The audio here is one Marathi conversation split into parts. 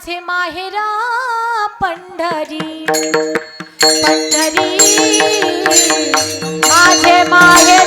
माझे माहेरा पंढरी. पंढरी माझे माहेर.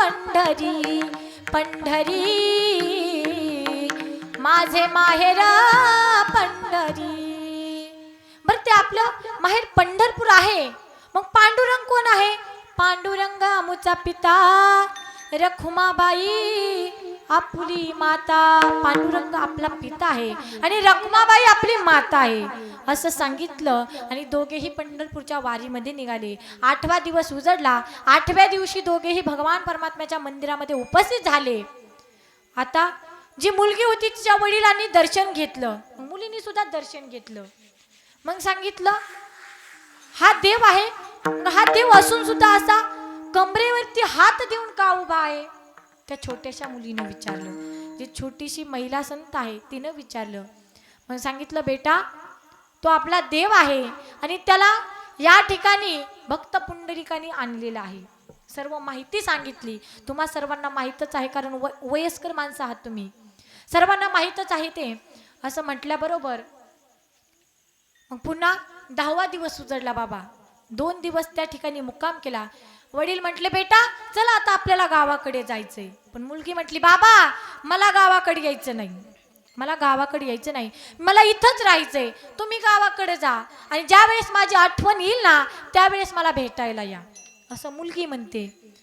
पंढरी पंढरी. माझे माहेर पंढरी. बरं ते आपलं माहेर पंढरपूर आहे. मग पांडुरंग कोण आहे? पांडुरंग आमुचा पिता रखुमाबाई. आपली माता पांडुरंग आपला पिता आहे आणि रखमाबाई आपली माता आहे. असं सांगितलं आणि दोघेही पंढरपूरच्या वारीमध्ये निघाले. आठवा दिवस उजडला. आठव्या दिवशी दोघेही भगवान परमात्म्याच्या मंदिरामध्ये उपस्थित झाले. आता जी मुलगी होती तिच्या वडिलांनी दर्शन घेतलं. मग मुलींनी सुद्धा दर्शन घेतलं. मग सांगितलं हा देव आहे. मग हा देव असून सुद्धा असा कमरेवरती हात देऊन का उभा आहे? त्या छोट्याशा मुलीने विचारलं. जी छोटीशी महिला संत आहे तिनं विचारलं. मग सांगितलं बेटा तो आपला देव आहे आणि त्याला या ठिकाणी भक्त पुंडलिकाने आणलेला आहे. सर्व माहिती सांगितली. तुम्हा सर्वांना माहीतच आहे कारण व वयस्कर माणसं आहात तुम्ही. सर्वांना माहीतच आहे ते. असं म्हटल्याबरोबर मग पुन्हा दहावा दिवस उजडला बाबा. दोन दिवस त्या ठिकाणी मुक्काम केला. वडील म्हटले बेटा चला आता आपल्याला गावाकडे जायचंय. पण मुलगी म्हटली बाबा मला गावाकडे यायचं नाही. मला गावाकडे यायचं नाही. मला इथंच राहायचंय. तुम्ही गावाकडे जा. आणि ज्या वेळेस माझी आठवण येईल ना त्यावेळेस मला भेटायला या. असं मुलगी म्हणते.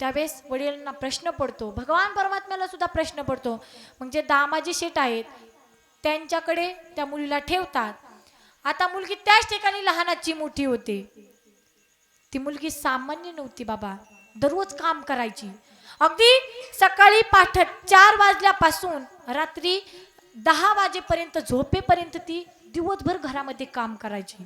त्यावेळेस वडिलांना प्रश्न पडतो. भगवान परमात्म्याला सुद्धा प्रश्न पडतो. मग जे दामाजी शेट आहेत त्यांच्याकडे त्या मुलीला ठेवतात. आता मुलगी त्याच ठिकाणी लहानाची मोठी होते. ती मुलगी सामान्य नव्हती बाबा. दररोज काम करायची. अगदी सकाळी पाठ चार वाजल्यापासून रात्री दहा वाजेपर्यंत झोपेपर्यंत ती दिवसभर घरामध्ये काम करायची.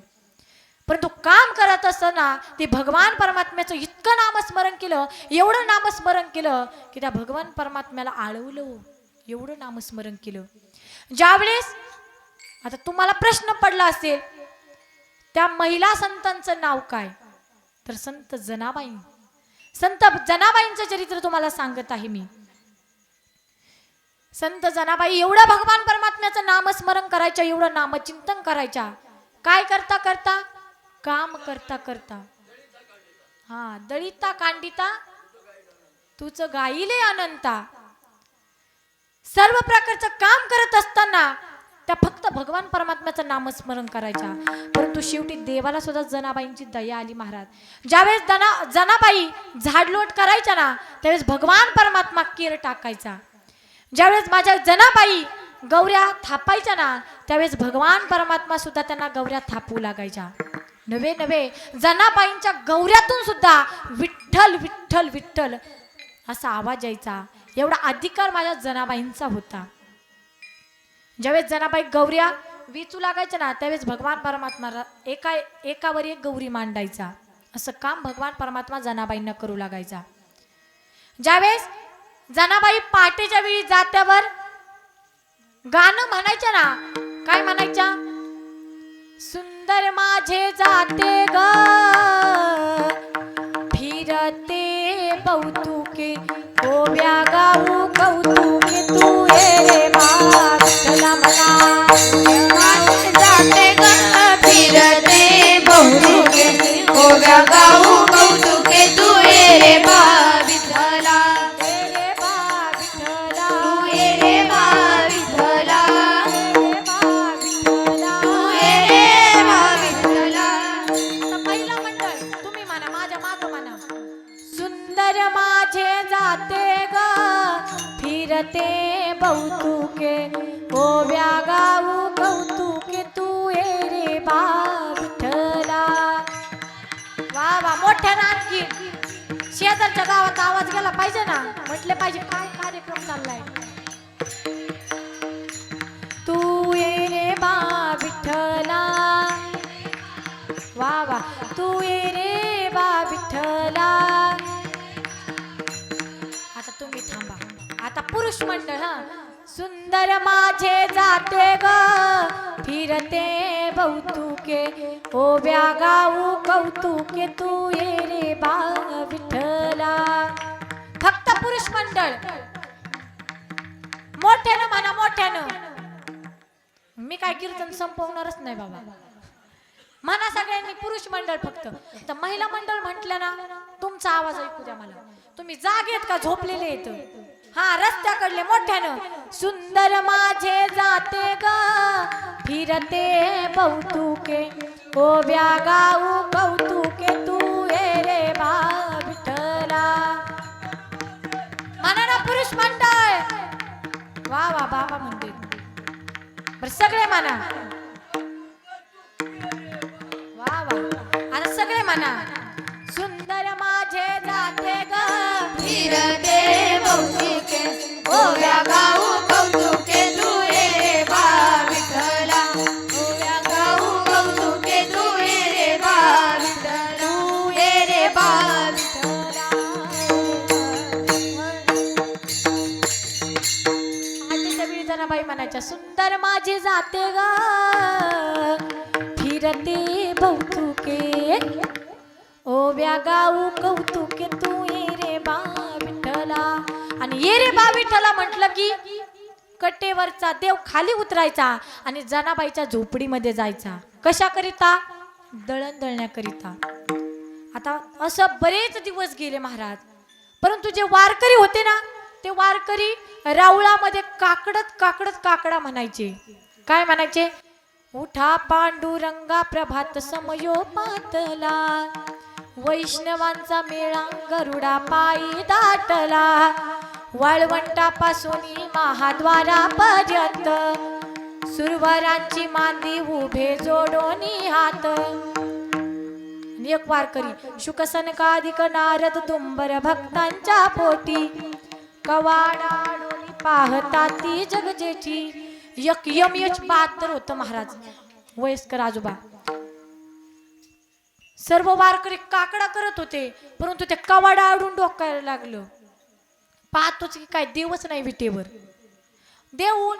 परंतु काम करत असताना ते भगवान परमात्म्याचं इतकं नामस्मरण केलं एवढं नामस्मरण केलं की त्या भगवान परमात्म्याला आळवलं हो. एवढं नामस्मरण केलं. ज्यावेळेस आता तुम्हाला प्रश्न पडला असेल त्या महिला संतांचं नाव काय? तर संत जनाबाई संत जनाबाईंचं चरित्र तुम्हाला सांगत आहे मी. संत जनाबाई एवढं भगवान परमात्म्याचं नामस्मरण करायच्या एवढं नामचिंतन करायच्या. काय करता करता? काम करता करता. हा दळिता कांडिता तुझ गाईले अनंता. सर्व प्रकारचं काम करत असताना त्या फक्त भगवान परमात्म्याचं नामस्मरण करायच्या. परंतु शेवटी देवाला सुद्धा जनाबाईंची दया आली महाराज. ज्यावेळेस जना जनाबाई झाडलोट करायच्या ना त्यावेळेस भगवान परमात्मा केर टाकायचा. ज्यावेळेस माझ्या जनाबाई गौऱ्या थापायच्या ना त्यावेळेस भगवान परमात्मा सुद्धा त्यांना गौऱ्या थापू लागायच्या. नवे नवे जनाबाईंच्या गौऱ्यातून सुद्धा विठ्ठल विठ्ठल विठ्ठल असा आवाज यायचा. एवढा अधिकार माझ्या जनाबाईंचा होता. ज्यावेळेस जनाबाई गौऱ्या विचू लागायच्या ना त्यावेळेस भगवान परमात्मा एका एकावर एक गौरी मांडायचा. असं काम भगवान परमात्मा जनाबाईंना करू लागायचा. ज्यावेळेस जनाबाई पहाटेच्या वेळी जात्यावर गाणं म्हणायच्या ना काय म्हणायच्या? सुंदर माझे जाते ग फिरते कौतुके गोव्या गाऊ कौतुक. माझ्या माग म्हणा सुंदर माझे जाते ग फिरते बहुतुके. गोव्या गाऊ कौतुके तू ये रे बाठला वा वा मोठ्या आणखी शेजारच्या गावात आवाज गेला पाहिजे ना? म्हटले पाहिजे काय कार्यक्रम चाललाय? तू ये रे बा विठला वा वा तू ये रे पुरुष मंडळ हा. सुंदर माझे जाते ग फिरते बहुतुके. ओव्या गाऊ कौतुके तू ये रे बा विठ्ठला. फक्त पुरुष मंडळ मोठ्यानं म्हणा मोठ्यानं. मी काय कीर्तन संपवणारच नाही बाबा. म्हणा सगळ्यांनी पुरुष मंडळ फक्त. तर महिला मंडळ म्हटलं ना तुमचा आवाज ऐकू द्या मला. तुम्ही जागेत का झोपलेले येत हा रस्त्याकडले मोठ्यानं. सुंदर माझे जाते ग. फिरते बहुतुके ओव्या गाऊ कौतुके तू ये रे बा विठ्ठला म्हणा ना पुरुष मंडळ. वा वा बाबा म्हणते. बर सगळे म्हणा वा वा. आता सगळे म्हणा सुंदर माझे जाते ग. फिरते बहुतुके ओव्या गाऊ कौतुके तू रे बा ओव्या गाऊ कौतुके तू रे बा तू रे बा जनाबाई म्हणायच्या सुंदर माझे जाते गा फिरते बहुतुके ओव्या गाऊ कौतुके तू ये आणि ये रे बा विठ्ठला म्हटलं की कट्टेवरचा देव खाली उतरायचा आणि जनाबाईच्या झोपडीमध्ये जायचा. कशाकरिता? दळण दळण्याकरिता आता असं बरेच दिवस गेले महाराज. परंतु जे वारकरी होते ना ते वारकरी रावळामध्ये काकडत काकडत काकडा म्हणायचे. काय म्हणायचे? उठा पांडुरंगा प्रभात समयो पातला वैष्णवांचा मेळा गरुडा पायी दाटला वाळवंटापासून महाद्वारापर्यंत सुरवरांची मांदी उभे जोडोनी हात. आणि एक वारकरी शुकसनकाधिक नारद दुंबर भक्तांच्या पोटी. कवाडाडोली पाहता ती जगजेची एक यम यच पात्र होतं महाराज. वयस्कर आजोबा. सर्व वारकरी काकडा करत होते परंतु ते कवाडा आडून डोकायला लागलं. पाहतोच की काय देवच नाही विटेवर. देऊन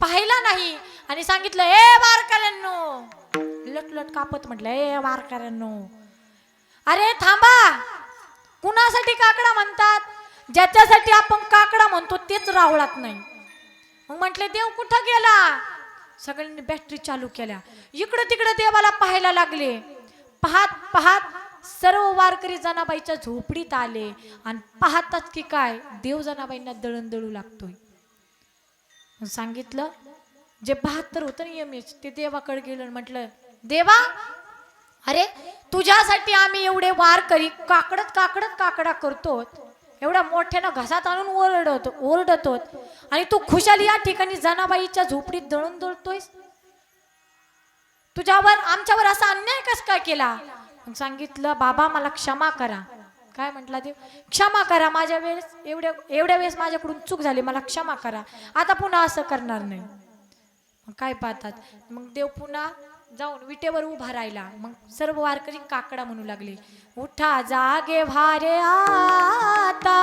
पाहिला नाही आणि सांगितलं ए वारकऱ्यांनो लटलट कापत म्हटलं ए वारकऱ्यांनो अरे थांबा कुणासाठी काकडा म्हणतात? ज्याच्यासाठी आपण काकडा म्हणतो तेच रावळात नाही. मग म्हटले देव कुठं गेला? सगळ्यांनी बॅटरी चालू केल्या. इकडं तिकडं देवाला पाहायला लागले. पाहत पाहत सर्व वारकरी जनाबाईच्या झोपडीत आले आणि पाहतात की काय देव जनाबाईंना दळण दळू लागतोय. सांगितलं जे बहात्तर होतं ना यमेश ते देवाकडे गेलं आणि म्हटलं देवा अरे तुझ्यासाठी आम्ही एवढे वारकरी काकडत काकडत काकडा करतो एवढ्या मोठ्यानं घसात आणून ओरडतो ओरडतो आणि तू खुशाल या ठिकाणी जनाबाईच्या झोपडीत दळून दळतोयस? तुझ्यावर आमच्यावर असा अन्याय कस काय केला? सांगितलं बाबा मला क्षमा करा. काय म्हटला देव? क्षमा करा माझ्या वेळेस एवढ्या एवढ्या वेळेस माझ्याकडून चूक झाली मला क्षमा करा. आता पुन्हा असं करणार नाही. मग काय पाहतात? मग देव पुन्हा जाऊन विटेवर उभा राहिला. मग सर्व वारकरी काकडा म्हणू लागले. उठा जागे भारे आता.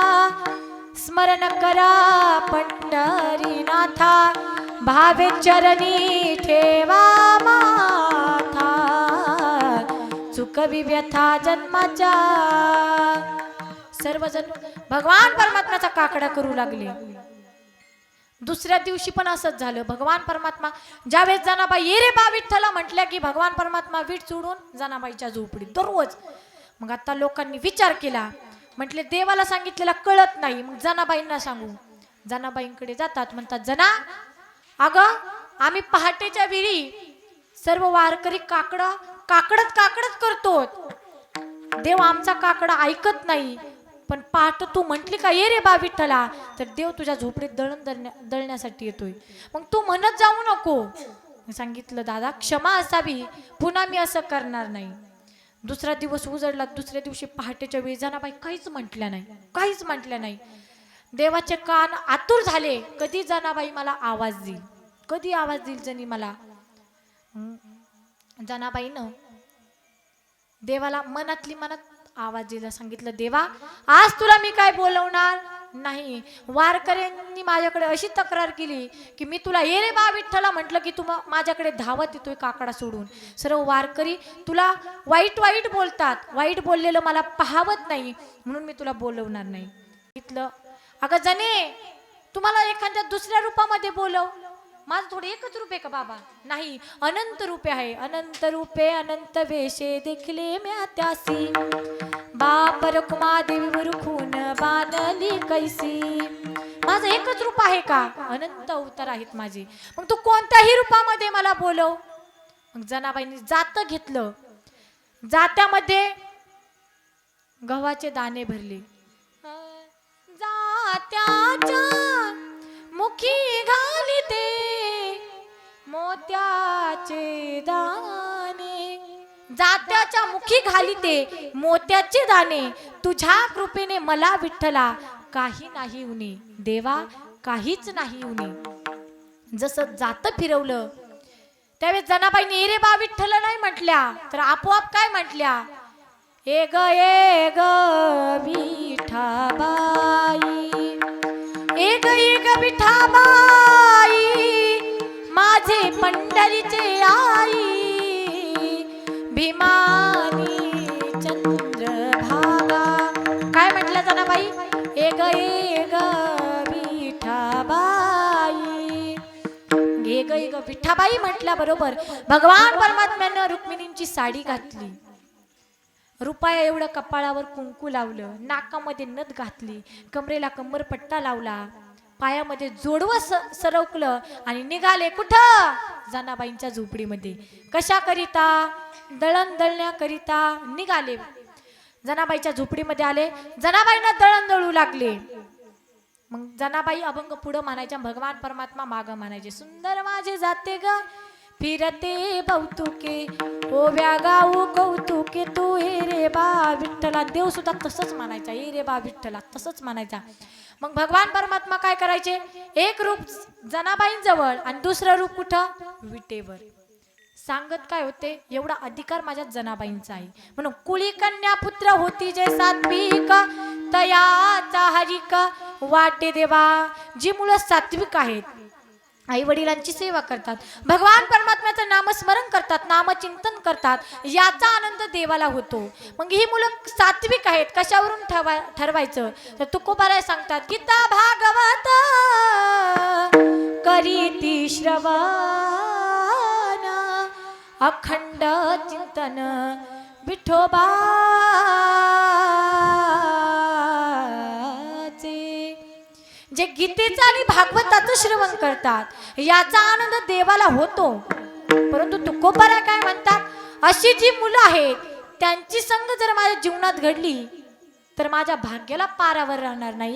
स्मरण करा पंढरीनाथा. भावे चरणी ठेवा. विव्यथा व्यथा जन्माच्या. सर्वजण भगवान परमात्म्याचा काकडा करू लागले. दुसऱ्या दिवशी पण असंच झालं. भगवान परमात्मा ज्यावेळेस जनाबाई ये रे बा विठ्ठला म्हटल्या की भगवान परमात्मा वीट सोडून जनाबाईच्या झोपडीत. दररोज. मग आता लोकांनी विचार केला. म्हटले देवाला सांगितलेला कळत नाही. मग जनाबाईंना सांगू. जनाबाईंकडे जातात म्हणतात जना अगं आम्ही पहाटेच्या वेळी सर्व वारकरी काकडं काकडत काकडत करतो देव आमचा काकडा ऐकत नाही. पण पाठ तू म्हटली का ये रे बा विठ्ठला. तर देव तुझ्या झोपडीत दळण दळण्या दळण्यासाठी येतोय. मग तू म्हणत जाऊ नको. सांगितलं दादा क्षमा असावी. पुन्हा मी असं करणार नाही. दुसरा दिवस उजडला. दुसऱ्या दिवशी पहाटेच्या वेळी जनाबाई काहीच म्हटल्या नाही. काहीच म्हटल्या नाही. देवाचे कान आतुर झाले. कधी जनाबाई मला आवाज देईल? कधी आवाज देईल जनी मला? जनाबाईनं देवाला मनातली मनात आवाज दिला सांगितलं देवा आज तुला मी काय बोलवणार नाही? वारकऱ्यांनी माझ्याकडे अशी तक्रार केली की मी तुला ये रे बा विठ्ठला. म्हटलं की तू माझ्याकडे धावत येतोय काकडा सोडून. सर्व वारकरी तुला वाईट वाईट बोलतात. वाईट बोललेलं मला पाहावत नाही. म्हणून मी तुला बोलवणार नाही. इथलं अगं जने तुम्हाला एखाद्या दुसऱ्या रूपामध्ये बोलव. माझं थोडं एकच रूप आहे का बाबा? नाही अनंत रूपे आहे. अनंत रूपे अनंत वेशे देखले म्या त्यासी बाप रखुमा देवी वरुखून बानली कैसी. माझं एकच रूप आहे का? अनंत अवतार आहेत माझे. मग तू कोणत्याही रूपामध्ये मला बोलव. मग जनाबाईंनी जात घेतलं. जात्यामध्ये गव्हाचे दाणे भरले. जात्याच्या मुखी घालिते मोत्याचे दाणे. जात्याच्या मुखी घालिते मोत्याचे दाणे. तुझ्या कृपेने मला विठ्ठला काही नाही उणे देवा काहीच नाही उणे जसं जात फिरवलं त्यावेळेस जनाबाईने नेरे बा विठ्ठल नाही म्हटल्या. तर आपोआप काय म्हटल्या? ए ग ए ग विठाबाई. ए ग ए ग विठाबाई. माझे पंढरीचे आई भीमानी चंद्रभागा. काय म्हटलं जनाबाई? ए ग ए ग विठाबाई. गे ग ग विठाबाई म्हटल्या बरोबर. भगवान परमात्म्यानं रुक्मिणींची साडी घातली. रुपया एवढं कपाळावर कुंकू लावलं नाकामध्ये नथ घातली कमरेला कंबरपट्टा लावला. पायामध्ये जोडवं स- सरकलं आणि निघाले कुठं? जनाबाईंच्या झोपडीमध्ये. कशा करिता दळण दळण्याकरिता निघाले. जनाबाईच्या झोपडीमध्ये आले. जनाबाईंना दळण दळू लागले. मग जनाबाई अभंग पुढं म्हणायच्या भगवान परमात्मा माग म्हणायचे सुंदर माझे जाते ग. फिरते बहुतुके. ओव्या गाऊ कौतुके. तू हे रे बा विठ्ठला. देव सुद्धा तसंच म्हणायचा हे रे बा विठ्ठला. तसंच म्हणायचा मग भगवान परमात्मा काय करायचे? एक रूप जनाबाईंजवळ आणि दुसरं रूप कुठं? विटेवर. सांगत काय होते? एवढा अधिकार माझ्या जनाबाईंचा आहे. म्हणून कुळी कन्या पुत्र होती जे सात्विक तयाचा हरिक वाटे देवा जी मुलं सात्विक आहेत आई वडिलांची सेवा करतात. भगवान परमात्म्याचं नामस्मरण करतात नामचिंतन करतात याचा आनंद देवाला होतो. मग ही मुलं सात्विक आहेत कशावरून ठरवा ठरवायचं? तर तुकोबाराय सांगतात गीता भागवत करीती श्रवण अखंड चिंतन विठोबा गीतेचं आणि भागवताचं श्रवण करतात. याचा आनंद देवाला होतो. परंतु तुकोबारा काय म्हणतात? अशी जी मुलं आहेत त्यांची संग जर माझ्या जीवनात घडली तर माझ्या भाग्याला पारावर राहणार नाही.